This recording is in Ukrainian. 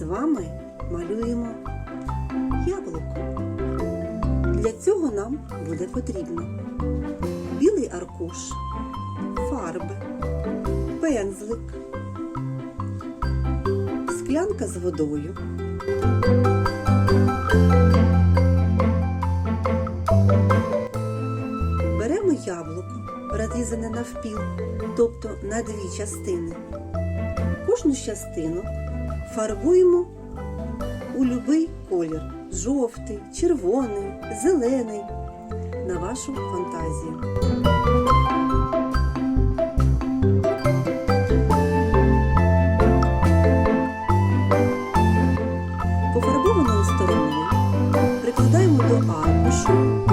з вами малюємо яблуко. Для цього нам буде потрібно білий аркуш, фарби, пензлик, склянка з водою. Беремо яблуко, розрізане навпіл, тобто на дві частини. Кожну частину фарбуємо у будь-який колір жовтий, червоний, зелений на вашу фантазію. Пофарбовану сторону прикладаємо до аркушу.